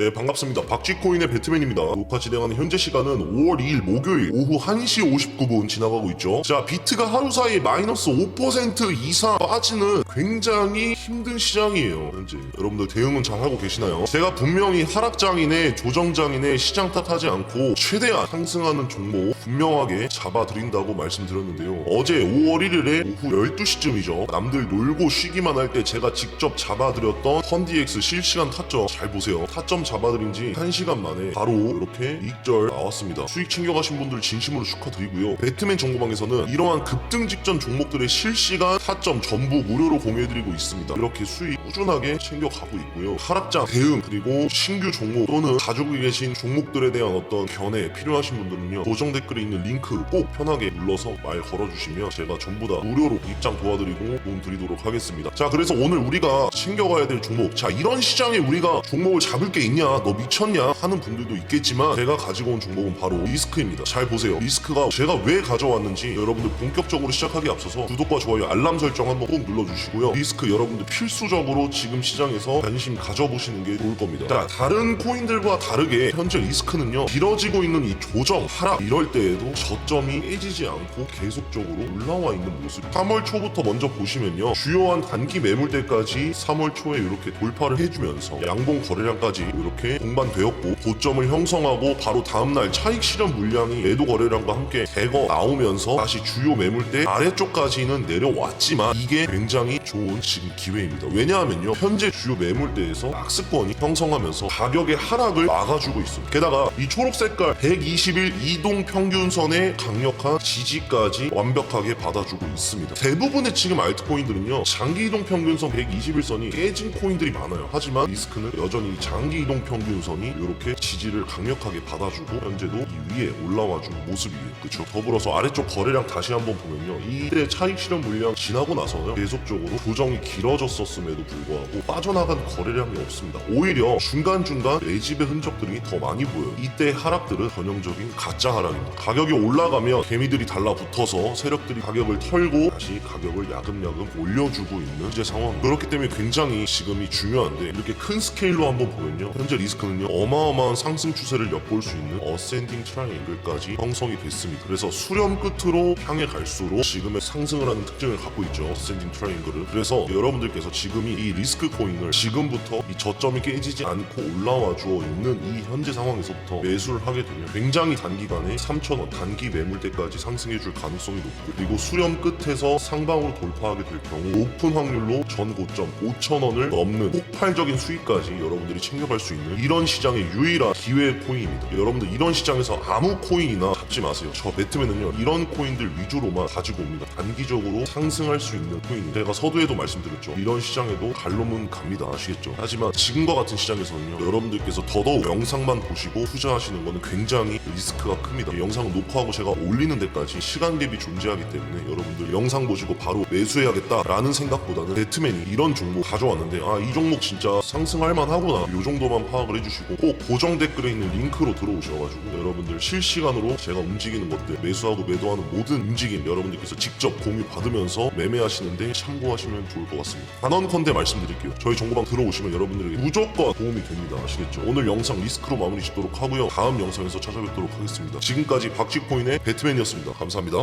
네 반갑습니다. 박쥐코인의 배트맨입니다. 녹화 진행하는 현재 시간은 5월 2일 목요일 오후 1시 59분 지나가고 있죠. 자 비트가 하루 사이에 마이너스 5% 이상 빠지는 굉장히 힘든 시장이에요. 현재 여러분들 대응은 잘 하고 계시나요? 제가 분명히 하락장이네 조정장이네 시장 탓하지 않고 최대한 상승하는 종목 분명하게 잡아드린다고 말씀드렸는데요. 어제 5월 1일에 오후 12시쯤이죠. 남들 놀고 쉬기만 할 때 제가 직접 잡아드렸던 펀디엑스 실시간 타점 잘 보세요. 타점 잡아드린 지 1시간 만에 바로 이렇게 이익절 나왔습니다. 수익 챙겨가신 분들 진심으로 축하드리고요. 배트맨 정보방에서는 이러한 급등 직전 종목들의 실시간 타점 전부 무료로 공유해드리고 있습니다. 이렇게 수익 꾸준하게 챙겨가고 있고요. 하락장 대응 그리고 신규 종목 또는 가지고 계신 종목들에 대한 어떤 견해 필요하신 분들은요. 고정 댓글에 있는 링크 꼭 편하게 눌러서 말 걸어주시면 제가 전부 다 무료로 입장 도와드리고 도움 드리도록 하겠습니다. 자 그래서 오늘 우리가 챙겨가야 될 종목. 자 이런 시장에 우리가 종목을 잡을 게 있냐 너 미쳤냐 하는 분들도 있겠지만 제가 가지고 온 종목은 바로 리스크입니다. 잘 보세요. 리스크가 제가 왜 가져왔는지 여러분들 본격적으로 시작하기 앞서서 구독과 좋아요 알람 설정 한번 꼭 눌러주시고요. 리스크 여러분들 필수적으로 지금 시장에서 관심 가져보시는 게 좋을 겁니다. 자 다른 코인들과 다르게 현재 리스크는요 길어지고 있는 이 조정 하락 이럴 때 에도 저점이 깨지지 않고 계속적으로 올라와 있는 모습. 3월 초부터 먼저 보시면요. 주요한 단기 매물대까지 3월 초에 이렇게 돌파를 해주면서 양봉 거래량까지 이렇게 동반되었고 고점을 형성하고 바로 다음날 차익 실현 물량이 매도 거래량과 함께 대거 나오면서 다시 주요 매물대 아래쪽까지는 내려왔지만 이게 굉장히 좋은 지금 기회입니다. 왜냐하면요. 현재 주요 매물대에서 박스권이 형성하면서 가격의 하락을 막아주고 있어요 게다가 이 초록 색깔 120일 이동 평 균선의 강력한 지지까지 완벽하게 받아주고 있습니다. 대부분의 지금 알트코인들은요 장기 이동 평균선 121선이 깨진 코인들이 많아요. 하지만 리스크는 여전히 장기 이동 평균선이 이렇게 지지를 강력하게 받아주고 현재도 이 위에 올라와주는 모습이에요. 그렇죠 더불어서 아래쪽 거래량 다시 한번 보면요 이때 차익 실현 물량 지나고 나서는 계속적으로 조정이 길어졌었음에도 불구하고 빠져나간 거래량이 없습니다. 오히려 중간중간 매집의 흔적들이 더 많이 보여요. 이때 하락들은 전형적인 가짜 하락입니다 가격이 올라가면 개미들이 달라붙어서 세력들이 가격을 털고 다시 가격을 야금야금 올려주고 있는 현재 상황. 그렇기 때문에 굉장히 지금이 중요한데 이렇게 큰 스케일로 한번 보면요. 현재 리스크는요. 어마어마한 상승 추세를 엿볼 수 있는 어센딩 트라이앵글까지 형성이 됐습니다. 그래서 수렴 끝으로 향해 갈수록 지금의 상승을 하는 특징을 갖고 있죠. 어센딩 트라이앵글을. 그래서 여러분들께서 지금이 이 리스크 코인을 지금부터 이 저점이 깨지지 않고 올라와 주어 있는 이 현재 상황에서부터 매수를 하게 되면 굉장히 단기간에 3천 원 단기 매물대까지 상승해 줄 가능성이 높고 그리고 수렴 끝에서 상방으로 돌파하게 될 경우 높은 확률로 전 고점 5천원을 넘는 폭발적인 수익까지 여러분들이 챙겨갈 수 있는 이런 시장의 유일한 기회 코인입니다. 여러분들 이런 시장에서 아무 코인이나 잡지 마세요. 저 배트맨은요 이런 코인들 위주로만 가지고 옵니다. 단기적으로 상승할 수 있는 코인이 제가 서두에도 말씀드렸죠. 이런 시장에도 갈로문 갑니다. 아시겠죠? 하지만 지금과 같은 시장에서는요 여러분들께서 더더욱 영상만 보시고 투자하시는 거는 굉장히 리스크가 큽니다. 영상 을 녹화하고 제가 올리는 데까지 시간 갭이 존재하기 때문에 여러분들 영상 보시고 바로 매수해야겠다라는 생각보다는 배트맨이 이런 종목 가져왔는데 아 이 종목 진짜 상승할 만하구나. 이 정도만 파악을 해주시고 꼭 고정 댓글에 있는 링크로 들어오셔가지고 여러분들 실시간으로 제가 움직이는 것들 매수하고 매도하는 모든 움직임 여러분들께서 직접 공유 받으면서 매매하시는데 참고하시면 좋을 것 같습니다. 단언컨대 말씀드릴게요. 저희 정보방 들어오시면 여러분들에게 무조건 도움이 됩니다. 아시겠죠? 오늘 영상 리스크로 마무리 짓도록 하고요. 다음 영상에서 찾아뵙도록 하겠습니다 지금까지 박쥐코인의 배트맨이었습니다. 감사합니다